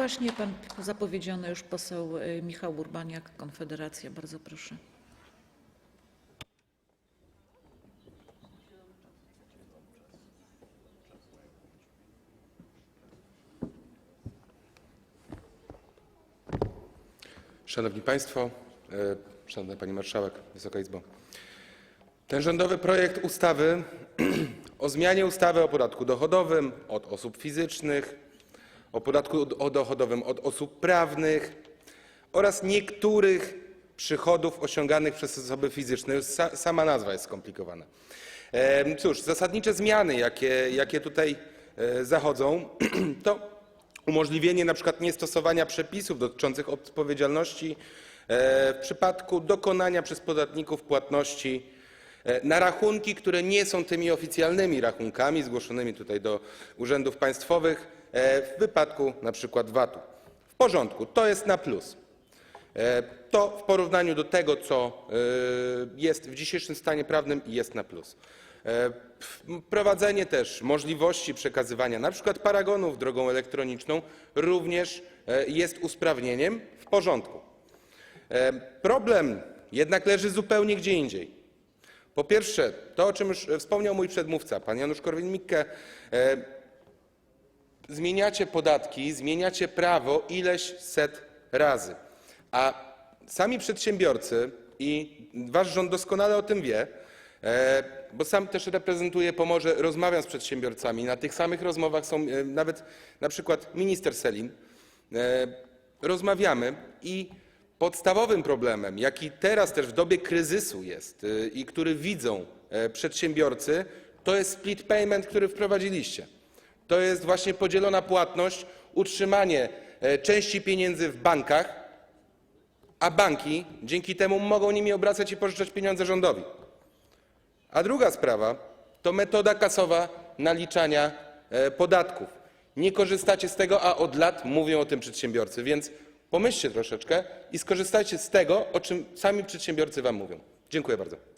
właśnie pan zapowiedziany już poseł y, Michał Urbaniak, Konfederacja. Bardzo proszę. Szanowni Państwo, e, Szanowna Pani Marszałek, Wysoka Izbo. Ten rządowy projekt ustawy o zmianie ustawy o podatku dochodowym od osób fizycznych, o podatku dochodowym od osób prawnych oraz niektórych przychodów osiąganych przez osoby fizyczne. Sama nazwa jest skomplikowana. Cóż, zasadnicze zmiany, jakie, jakie tutaj e, zachodzą, to umożliwienie na przykład niestosowania przepisów dotyczących odpowiedzialności e, w przypadku dokonania przez podatników płatności e, na rachunki, które nie są tymi oficjalnymi rachunkami zgłoszonymi tutaj do urzędów państwowych w wypadku na przykład VAT-u. W porządku, to jest na plus. E, To w porównaniu do tego, co e, jest w dzisiejszym stanie prawnym, jest na plus. E, Wprowadzenie też możliwości przekazywania na przykład paragonów drogą elektroniczną również e, jest usprawnieniem w porządku. E, Problem jednak leży zupełnie gdzie indziej. Po pierwsze, to o czym już wspomniał mój przedmówca, pan Janusz Korwin-Mikke, e, zmieniacie podatki, zmieniacie prawo ileś set razy. A sami przedsiębiorcy i wasz rząd doskonale o tym wie, e, bo sam też reprezentuję Pomorze, rozmawiam z przedsiębiorcami. Na tych samych rozmowach są e, nawet na przykład minister Selin. E, Rozmawiamy i podstawowym problemem, jaki teraz też w dobie kryzysu jest i który widzą przedsiębiorcy, to jest split payment, który wprowadziliście. To jest właśnie podzielona płatność, utrzymanie e, części pieniędzy w bankach, a banki dzięki temu mogą nimi obracać i pożyczać pieniądze rządowi. A druga sprawa to metoda kasowa naliczania e, podatków. Nie korzystacie z tego, a od lat mówią o tym przedsiębiorcy, więc pomyślcie troszeczkę i skorzystajcie z tego, o czym sami przedsiębiorcy wam mówią. Dziękuję bardzo.